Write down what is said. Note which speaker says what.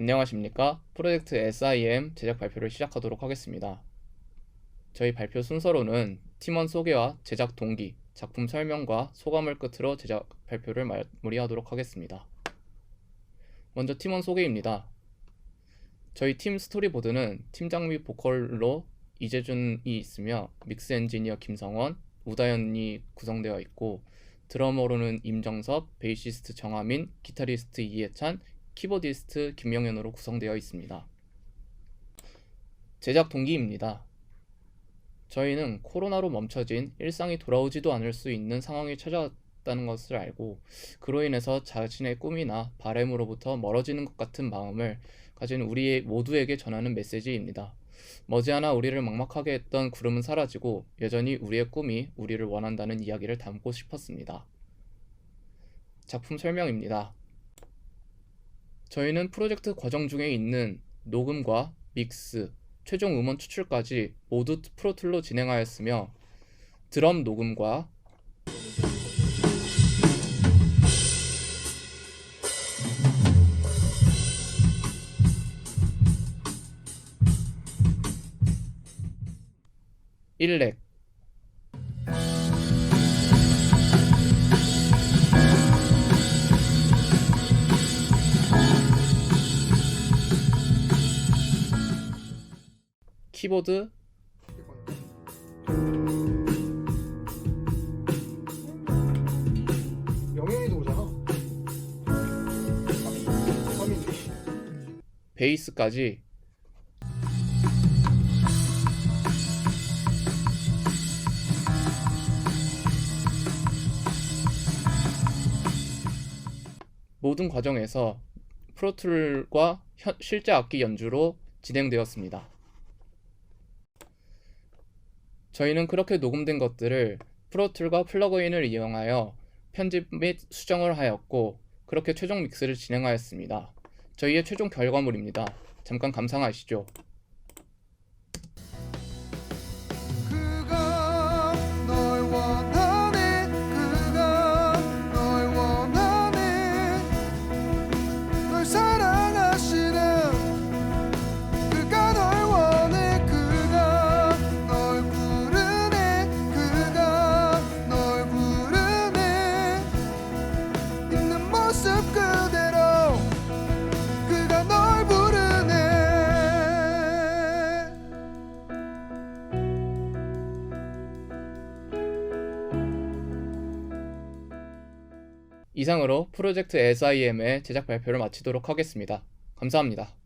Speaker 1: 안녕하십니까. 프로젝트 SIM 제작 발표를 시작하도록 하겠습니다. 저희 발표 순서로는 팀원 소개와 제작 동기, 작품 설명과 소감을 끝으로 제작 발표를 마무리하도록 하겠습니다. 먼저 팀원 소개입니다. 저희 팀 스토리보드는 팀장 및 보컬로 이재준이 있으며 믹스 엔지니어 김성원, 우다현이 구성되어 있고 드러머로는 임정섭, 베이시스트 정하민, 기타리스트 이해찬, 키보디스트 김영현으로 구성되어 있습니다. 제작 동기입니다. 저희는 코로나로 멈춰진 일상이 돌아오지도 않을 수 있는 상황이 찾아왔다는 것을 알고 그로 인해서 자신의 꿈이나 바램으로부터 멀어지는 것 같은 마음을 가진 우리 모두에게 전하는 메시지입니다. 머지않아 우리를 막막하게 했던 구름은 사라지고 여전히 우리의 꿈이 우리를 원한다는 이야기를 담고 싶었습니다. 작품 설명입니다. 저희는 프로젝트 과정 중에 있는 녹음과 믹스, 최종 음원 추출까지 모두 프로툴로 진행하였으며 드럼 녹음과 일렉 키보드
Speaker 2: 영현이도 오잖아.
Speaker 1: 베이스까지 모든 과정에서 프로툴과 현- 실제 악기 연주로 진행되었습니다. 저희는 그렇게 녹음된 것들을 프로툴과 플러그인을 이용하여 편집 및 수정을 하였고 그렇게 최종 믹스를 진행하였습니다. 저희의 최종 결과물입니다. 잠깐 감상하시죠. 이상으로 프로젝트 SIM의 제작 발표를 마치도록 하겠습니다. 감사합니다.